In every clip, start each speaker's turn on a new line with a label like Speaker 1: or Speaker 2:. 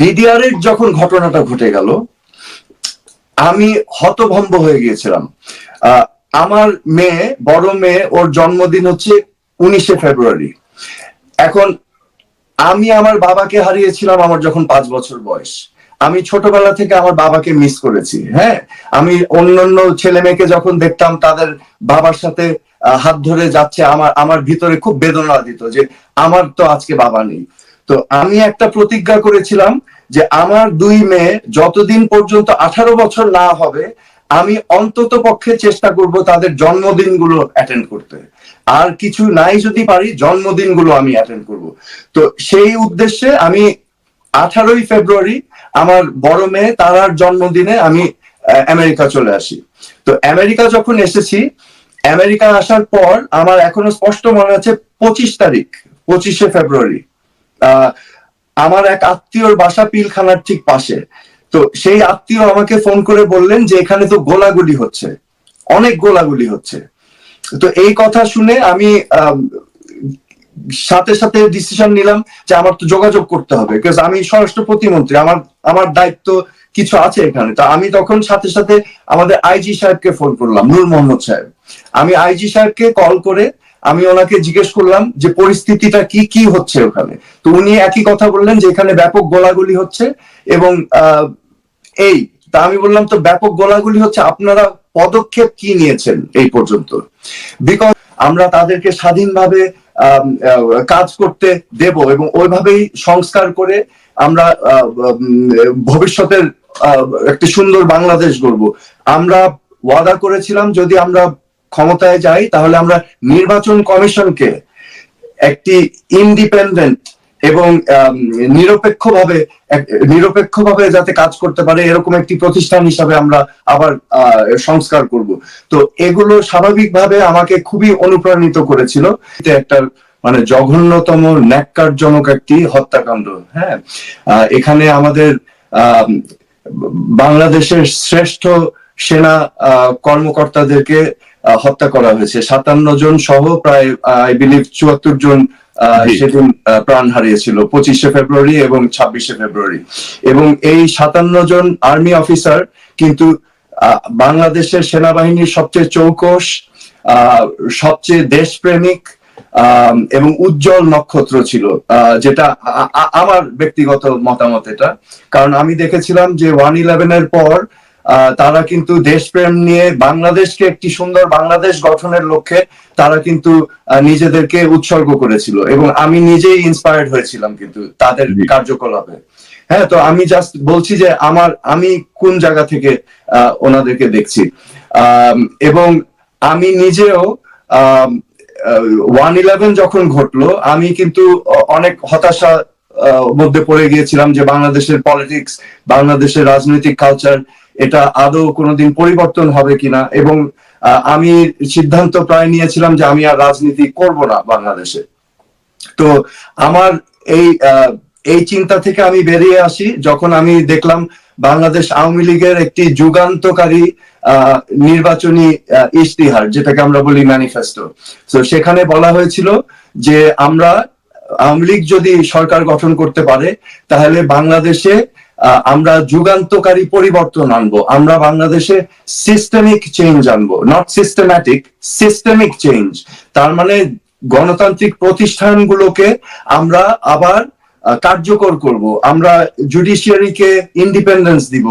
Speaker 1: BDR এর যখন ঘটনাটা ঘটে গেল, আমি হতভম্ব হয়ে গিয়েছিলাম। আমার মেয়ে, বড় মেয়ে, ওর জন্মদিন হচ্ছে উনিশে ফেব্রুয়ারি। এখন আমি আমার বাবাকে হারিয়েছিলাম আমার যখন পাঁচ বছর বয়স। আমি ছোটবেলা থেকে আমার বাবাকে মিস করেছি হ্যাঁ? আমি অন্যান্য ছেলে মেয়েকে যখন দেখতাম, তাদের বাবার সাথে হাত ধরে যাচ্ছে, আমার আমার ভিতরে খুব বেদনা দিত যে, আমার তো আজকে বাবা নেই। তো আমি একটা প্রতিজ্ঞা করেছিলাম যে আমার দুই মেয়ে যতদিন পর্যন্ত আঠারো বছর না হবে, আমি অন্তত পক্ষে চেষ্টা করব তাদের জন্মদিনগুলো অ্যাটেন্ড করতে। আর কিছু নাই যদি পারি, জন্মদিনগুলো আমি অ্যাটেন্ড করব। তো সেই উদ্দেশ্যে আমি আঠারোই ফেব্রুয়ারি আমার বড় মেয়ে তারার জন্মদিনে আমি আমেরিকা চলে আসি। তো আমেরিকা যখন এসেছি, আমেরিকা আসার পর আমার এখনও স্পষ্ট মনে আছে পঁচিশ তারিখ, পঁচিশে ফেব্রুয়ারি। আমার এক আত্মীয়র বাসা পিলখানার ঠিক পাশে। তো সেই আত্মীয় আমাকে ফোন করে বললেন যে, এখানে তো গোলাগুলি হচ্ছে। অনেক গোলাগুলি হচ্ছে। তো এই কথা শুনে আমি সাথে সাথে ডিসিশন নিলাম যে আমার তো যোগাযোগ করতে হবে। আমি স্বরাষ্ট্র প্রতিমন্ত্রী, আমার আমার দায়িত্ব কিছু আছে এখানে। তো আমি তখন সাথে সাথে আমাদের আইজি সাহেবকে ফোন করলাম, নূর মোহাম্মদ সাহেব। আমি আইজি সাহেবকে কল করে আমি ওনাকে জিজ্ঞেস করলাম যে পরিস্থিতিটা কি কি হচ্ছে ওখানে? তো উনি একই কথা বললেন যে এখানে ব্যাপক গোলাগুলি হচ্ছে এবং এই, তা আমি বললাম তো ব্যাপক গোলাগুলি হচ্ছে আপনারা পদক্ষেপ কি নিয়েছেন এই পর্যন্ত? বিকজ আমরা তাদেরকে স্বাধীনভাবে কাজ করতে দেব এবং ওইভাবেই সংস্কার করে আমরা ভবিষ্যতের একটি সুন্দর বাংলাদেশ গড়ব। আমরা ওয়াদা করেছিলাম যদি আমরা ক্ষমতায় যাই তাহলে আমরা নির্বাচন কমিশনকে একটি ইন্ডিপেন্ডেন্ট এবং নিরপেক্ষভাবে নিরপেক্ষভাবে যাতে কাজ করতে পারে এরকম একটি প্রতিষ্ঠান হিসাবে আমরা আবার সংস্কার করব। তো এগুলো স্বাভাবিকভাবে আমাকে খুবই অনুপ্রাণিত করেছিল। একটা মানে জঘন্যতম ন্যাক্কারজনক একটি হত্যাকাণ্ড। হ্যাঁ এখানে আমাদের আম, বাংলাদেশের শ্রেষ্ঠ সেনা কর্মকর্তাদেরকে হত্যা করা হয়েছে। সাতান্ন জন সহ প্রায় আই বিলিভ চুয়াত্তর জন। সেদিন প্রাণ হারিয়েছিল পঁচিশে ফেব্রুয়ারি এবং ছাব্বিশে ফেব্রুয়ারি। এবং এই সাতান্ন জন আর্মি অফিসার কিন্তু বাংলাদেশের সেনাবাহিনীর সবচেয়ে চৌকস সবচেয়ে দেশপ্রেমিক এবং উজ্জ্বল নক্ষত্র ছিল আহ, যেটা আমার ব্যক্তিগত মতামত এটা। কারণ আমি দেখেছিলাম যে ওয়ান ইলেভেনের পর আহ, তারা কিন্তু দেশপ্রেম নিয়ে বাংলাদেশকে একটি সুন্দর বাংলাদেশ গঠনের লক্ষ্যে তারা কিন্তু নিজেদেরকে উৎসর্গ করেছিল এবং আমি নিজেই ইন্সপায়ার্ড হয়েছিলাম কিন্তু তাদের কার্যকলাপে। হ্যাঁ তো আমি জাস্ট বলছি যে আমার আমি কোন জায়গা থেকে আহ, ওনাদেরকে দেখছি? এবং আমি নিজেও ওয়ান ইলেভেন যখন ঘটলো আমি কিন্তু অনেক হতাশা আহ, মধ্যে পড়ে গিয়েছিলাম যে বাংলাদেশের পলিটিক্স বাংলাদেশের রাজনৈতিক কালচার এটা আদৌ কোনোদিন পরিবর্তন হবে কিনা? এবং আমি সিদ্ধান্ত প্রায় নিয়েছিলাম যে আমি আর রাজনীতি করব না বাংলাদেশে। তো আমার এই এই চিন্তা থেকে আমি বেরিয়ে আসি যখন আমি দেখলাম বাংলাদেশ আওয়ামী লীগের একটি যুগান্তকারী নির্বাচনী ইশতিহার, যেটাকে আমরা বলি ম্যানিফেস্টো। তো সেখানে বলা হয়েছিল যে আমরা আওয়ামী লীগ যদি সরকার গঠন করতে পারে, তাহলে বাংলাদেশে আমরা যুগান্তকারী পরিবর্তন আনব। আমরা বাংলাদেশে সিস্টেমিক চেঞ্জ আনব। নট সিস্টেম্যাটিক সিস্টেমিক চেঞ্জ তার মানে গণতান্ত্রিক প্রতিষ্ঠানগুলোকে আমরা আবার কার্যকর করব। আমরা জুডিশিয়ারিকে ইন্ডিপেন্ডেন্স দিব।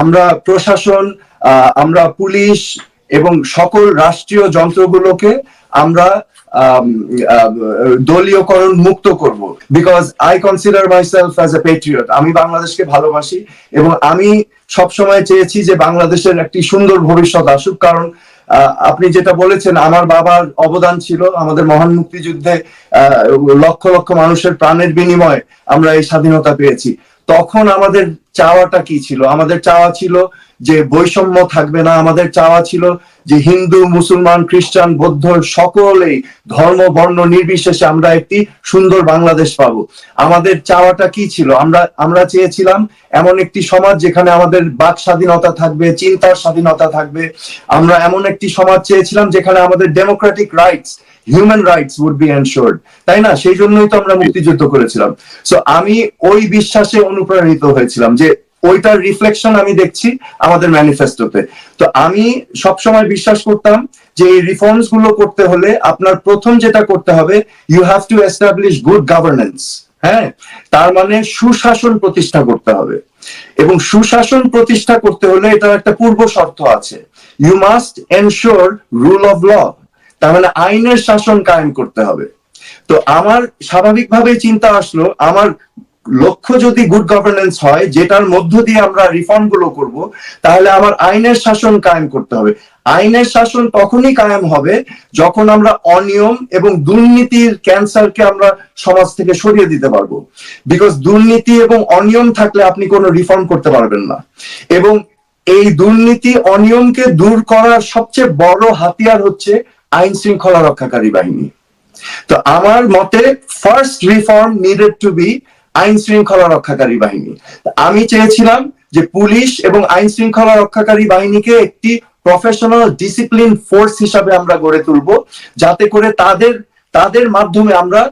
Speaker 1: আমরা প্রশাসন আমরা পুলিশ এবং সকল রাষ্ট্রীয় যন্ত্রগুলোকে আমরা দলীয়করণ মুক্ত করব। Because I consider myself as a patriot আমি বাংলাদেশকে ভালোবাসি এবং আমি সবসময় চেয়েছি যে বাংলাদেশের একটি সুন্দর ভবিষ্যৎ আসুক। কারণ আপনি যেটা বলেছেন, আমার বাবার অবদান ছিল আমাদের মহান মুক্তিযুদ্ধে লক্ষ লক্ষ মানুষের প্রাণের বিনিময়ে আমরা এই স্বাধীনতা পেয়েছি। তখন আমাদের চাওয়াটা কি ছিল? আমাদের চাওয়া ছিল যে বৈষম্য থাকবে না। আমাদের চাওয়া ছিল যে হিন্দু, মুসলমান, খ্রিস্টান, বৌদ্ধ সকলেই ধর্ম, বর্ণ নির্বিশেষে আমরা একটি সুন্দর বাংলাদেশ পাবো। আমাদের চাওয়াটা কি ছিল? আমরা আমরা চেয়েছিলাম এমন একটি সমাজ যেখানে আমাদের বাক স্বাধীনতা থাকবে, চিন্তার স্বাধীনতা থাকবে। আমরা এমন একটি সমাজ চেয়েছিলাম যেখানে আমাদের democratic rights human rights would be ensured তাই না? সেই জন্যই তো আমরা মুক্তিযুদ্ধ করেছিলাম। সো আমি ওই বিশ্বাসে অনুপ্রাণিত হয়েছিলাম যে ওইটার রিফ্লেকশন আমি দেখছি আমাদের ম্যানিফেস্টোতে তো আমি সবসময় বিশ্বাস করতাম যে এই রিফর্মসগুলো করতে হলে আপনার প্রথম যেটা করতে হবে you have to establish good governance হ্যাঁ? তার মানে সুশাসন প্রতিষ্ঠা করতে হবে। এবং সুশাসন প্রতিষ্ঠা করতে হলে এটার একটা পূর্ব শর্ত আছে। You must ensure rule of law তার মানে আইনের শাসন কায়েম করতে হবে। তো আমার স্বাভাবিকভাবে চিন্তা আসলো, আমার লক্ষ্য যদি গুড গভর্নেন্স হয়, যেটার মধ্য দিয়ে আমরা রিফর্মগুলো করব, তাহলে আমার আইনের শাসন কায়েম করতে হবে। আইনের শাসন তখনই কায়েম হবে যখন আমরা অনিয়ম এবং দুর্নীতির ক্যান্সারকে আমরা সমাজ থেকে সরিয়ে দিতে পারব। বিকজ দুর্নীতি এবং অনিয়ম থাকলে আপনি কোনো রিফর্ম করতে পারবেন না। এবং এই দুর্নীতি, অনিয়মকে দূর করার সবচেয়ে বড় হাতিয়ার হচ্ছে আইন শৃঙ্খলা রক্ষাকারী বাহিনী। তো আমার মতে first reform needed to be আইন শৃঙ্খলা রক্ষাকারী বাহিনী। আমি চেয়েছিলাম যে পুলিশ এবং আইন শৃঙ্খলা রক্ষাকারী বাহিনীকে একটি প্রফেশনাল ডিসিপ্লিন ফোর্স হিসাবে আমরা গড়ে তুলব, যাতে করে তাদের তাদের মাধ্যমে আমরা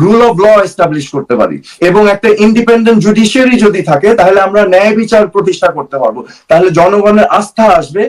Speaker 1: রুল অফ ল এস্টাবলিশ করতে পারি। এবং একটা ইন্ডিপেন্ডেন্ট জুডিশিয়ারি যদি থাকে, তাহলে আমরা ন্যায় বিচার প্রতিষ্ঠা করতে পারব। তাহলে জনগণের আস্থা আসবে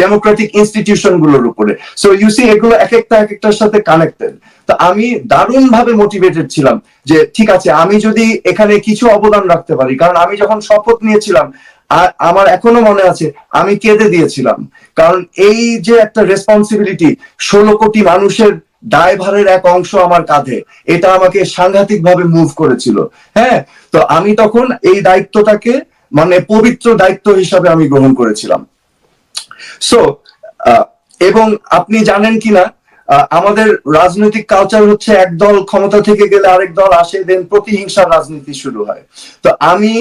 Speaker 1: ডেমোক্রেটিক ইনস্টিটিউশনগুলোর উপরে। সো ইউ সি এগুলো এক একটা এক একটার সাথে কানেক্টেড তো আমি দারুণ ভাবে মোটিভেটেড ছিলাম যে, ঠিক আছে, আমি যদি এখানে কিছু অবদান রাখতে পারি, কারণ আমি যখন শপথ নিয়েছিলাম আর আমার এখনও মনে আছে, আমি কেঁদে দিয়েছিলাম। কারণ এই যে একটা রেসপন্সিবিলিটি ষোলো কোটি মানুষের দায়ভারের এক অংশ আমার কাঁধে, এটা আমাকে সাংঘাতিক ভাবে মুভ করেছিল। হ্যাঁ? তো আমি তখন এই দায়িত্বটাকে মানে পবিত্র দায়িত্ব হিসাবে আমি গ্রহণ করেছিলাম। সো এবং আপনি জানেন কিনা আমাদের রাজনৈতিক কালচার হচ্ছে এক দল ক্ষমতা থেকে গেলে আরেক দল আসে দেন প্রতিহিংসার রাজনীতি শুরু হয়। তো আমি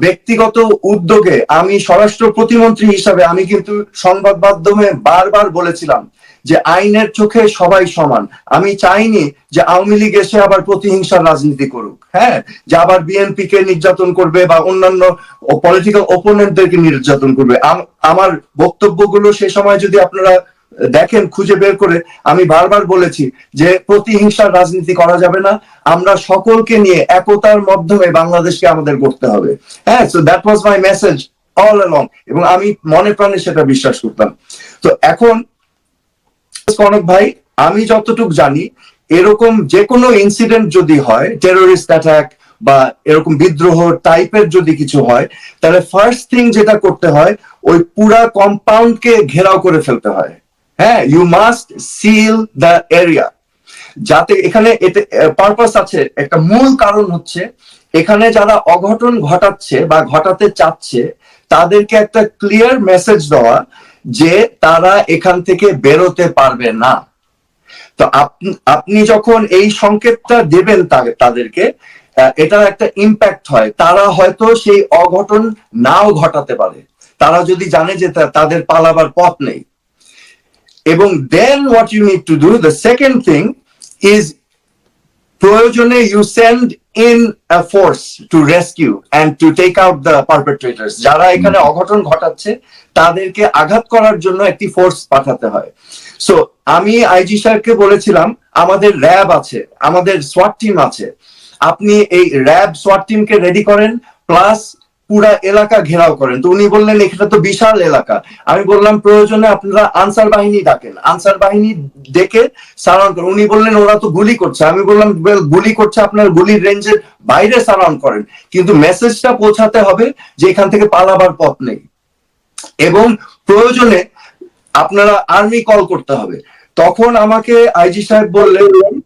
Speaker 1: ব্যক্তিগত উদ্যোগে আমি স্বরাষ্ট্র প্রতিমন্ত্রী হিসাবে আমি কিন্তু সংবাদ মাধ্যমে বারবার বলেছিলাম যে আইনের চোখে সবাই সমান। আমি চাইনি যে আওয়ামী লীগ এসে আবার প্রতিহিংসার রাজনীতি করুক হ্যাঁ? যে আবার বিএনপি কে নির্যাতন করবে বা অন্যান্য পলিটিক্যাল ওপোনেন্টদেরকে নির্যাতন করবে। আমার বক্তব্যগুলো সে সময় যদি আপনারা দেখেন, খুঁজে বের করে, আমি বারবার বলেছি যে প্রতিহিংসার রাজনীতি করা যাবে না। আমরা সকলকে নিয়ে একতার মাধ্যমে বাংলাদেশকে আমাদের করতে হবে। হ্যাঁ so that was my message all along এবং আমি মনে প্রাণে সেটা বিশ্বাস করতাম। তো এখন কনক ভাই, আমি যতটুকু জানি, এরকম যে কোনো ইনসিডেন্ট যদি হয় টেরোরিস্ট অ্যাটাক বা এরকম বিদ্রোহ টাইপের যদি কিছু হয়, তাহলে ফার্স্ট থিং যেটা করতে হয়, ওই পুরা কম্পাউন্ডকে ঘেরাও করে ফেলতে হয়। হ্যাঁ you must seal the area যাতে এখানে এতে পারপাস আছে, একটা মূল কারণ হচ্ছে, এখানে যারা অঘটন ঘটাচ্ছে বা ঘটাতে চাচ্ছে, তাদেরকে একটা ক্লিয়ার মেসেজ দেওয়া যে তারা এখান থেকে বেরোতে পারবে না। তো আপনি যখন এই সংকেতটা দেবেন তাদেরকে এটার একটা ইম্প্যাক্ট হয়। তারা হয়তো সেই অঘটন নাও ঘটাতে পারে। তারা যদি জানে যে তাদের পালাবার পথ নেই। এবং then what you need to do the second thing is প্রয়োজনে you send in force to rescue and to take out the perpetrators যারা এখানে অঘটন ঘটাচ্ছে তাদেরকে আঘাত করার জন্য একটি ফোর্স পাঠাতে হয়। সো আমি আইজি সাহেবকে বলেছিলাম আমাদের র্যাব আছে আমাদের সোয়াট টিম আছে। আপনি এই র্যাব সোয়াট টিমকে রেডি করেন প্লাস পুরা এলাকা ঘেরাও করেন। তো উনি বললেন, এখানে তো বিশাল এলাকা। আমি বললাম, প্রয়োজনে আপনারা আনসার বাহিনী ডাকেন। আনসার বাহিনী ডেকে সারাউন্ড করেন। উনি বললেন, ওরা তো গুলি করছে। আমি বললাম গুলি করছে আপনার গুলির রেঞ্জের বাইরে সারাউন্ড করেন। কিন্তু মেসেজটা পৌঁছাতে হবে যে এখান থেকে পালাবার পথ নেই। এবং প্রয়োজনে আপনারা আর্মি কল করতে হবে। তখন আমাকে আইজি সাহেব বললেন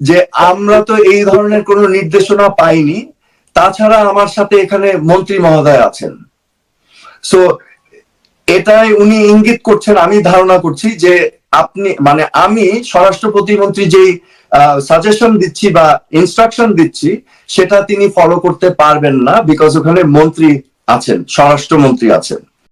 Speaker 1: যে, আমরা তো এই ধরনের কোনো নির্দেশনা পাইনি। তাছাড়া আমার সাথে এখানে মন্ত্রী মহোদয় আছেন। সো এটাই উনি ইঙ্গিত করছেন, আমি ধারণা করছি যে আপনি মানে আমি স্বরাষ্ট্র প্রতিমন্ত্রী যেই সাজেশন দিচ্ছি বা ইনস্ট্রাকশন দিচ্ছি, সেটা তিনি ফলো করতে পারবেন না বিকজ ওখানে মন্ত্রী আছেন, স্বরাষ্ট্রমন্ত্রী আছেন।